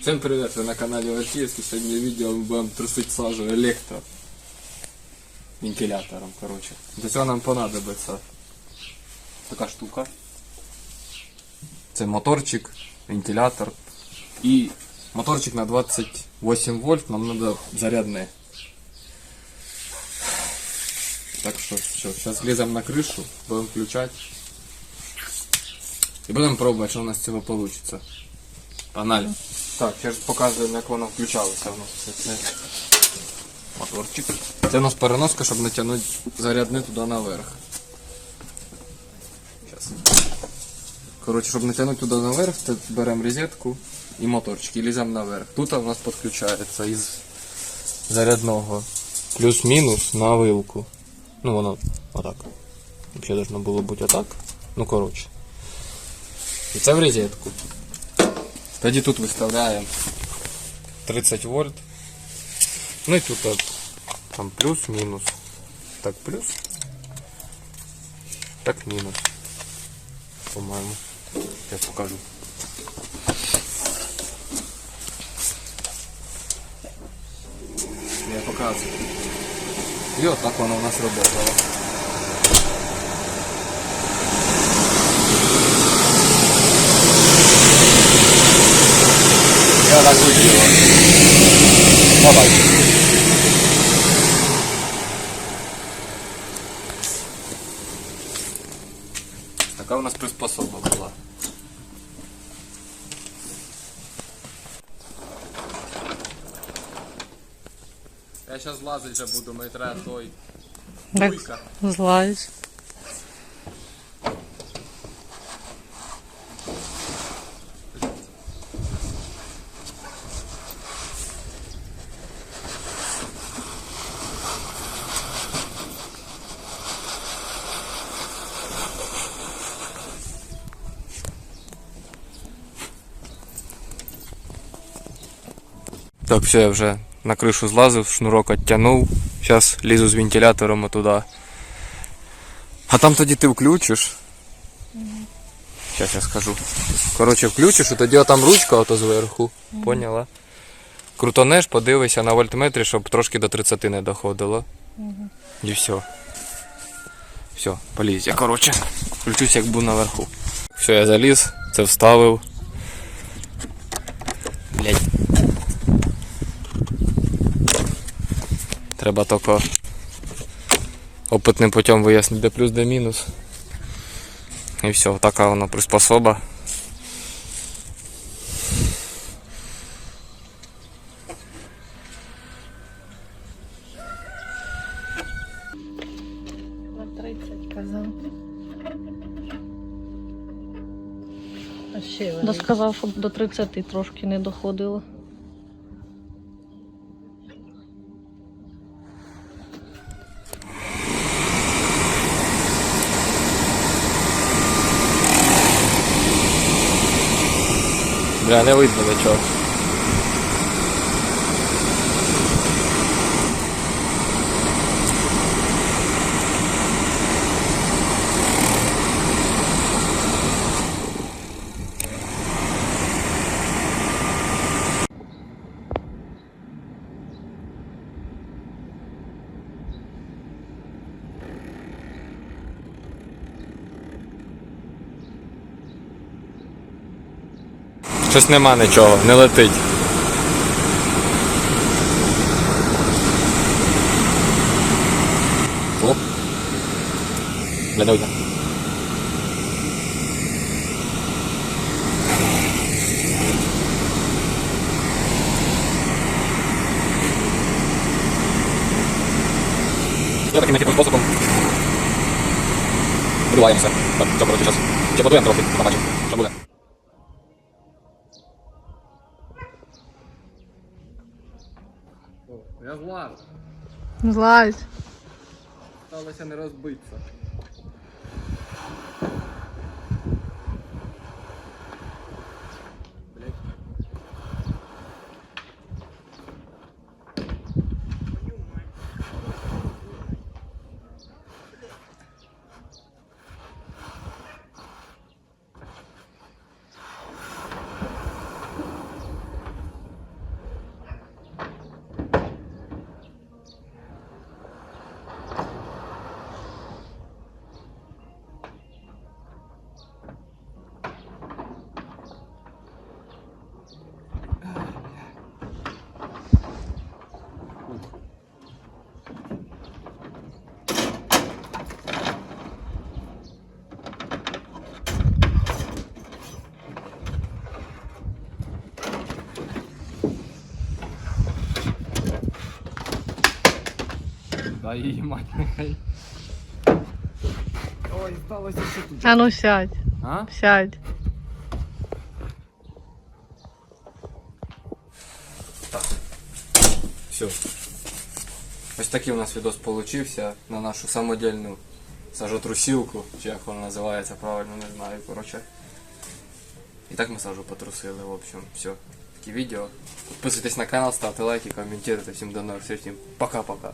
Всем привет, вы на канале Вартиевский. Сегодня видео мы будем трусить сажу электро вентилятором, короче. Для цього нам понадобиться така штука. Це моторчик, вентилятор і моторчик на 28 вольт нам надо зарядне. Так що, що зараз ліземо на кришу, будемо включати. І будемо пробувати, що у нас з цього вийде. Погнали. Так, зараз показуємо, як воно включалося. У нас моторчик. Це у нас переноска, щоб натягнути зарядне туди наверх. Зараз. Коротше, щоб натягнути туди наверх, беремо розетку і моторчик і ліземо наверх. Тут у нас підключається із зарядного плюс-мінус на вилку. Ну воно отак. Взагалі должно було бути отак. Ну коротше. І це в розетку. Тоді тут виставляємо 30 вольт. Ну і тут от, там плюс-мінус. Так, плюс. Так, мінус. По-моєму. Я покажу. Я показую. І отак воно у нас работало. Выделила. Давай. Така у нас приспособа була. Я зараз злазить вже буду, мені треба той. Так, Буйка. злазь. Так, все, я вже на кришу злазив, шнурок оттянув. Зараз лізу з вентилятором туди. А там тоді ти включиш. Зараз я скажу. Коротше, включиш, і тоді там ручка ото зверху. Поняла? Крутонеш, подивися на вольтметрі, щоб трошки до 30 не доходило. І все. Все, поліз. Я коротше, включусь, як буду наверху. Все, я заліз, це вставив. Блять. Треба тільки опитним путем вияснити, де плюс, де мінус. І все, така вона приспособа. На 30 казав. А ще Да вони. сказав, щоб до 30 трошки не доходило. Бля, не видно нічого. Щось нема нічого, не летить. Оп. Бля, не видно. Я таким хитрим способом вбиваємося. Так, це коротше зараз. Ще подуємо трохи, побачимо, Я злазь. Злазь. Сталося не розбитися. Та її мать нехай. Ой, сталося що тут. А ну сядь, А? сядь. Все. Ось такий у нас відос получився на нашу самодільну сажотрусілку, чи як вона називається правильно, не знаю, коротше. І так ми сажу потрусили, в общем, все. Такі відео. Підписуйтесь на канал, ставте лайки, коментуйте. Всім до нових зустрічей. Пока-пока.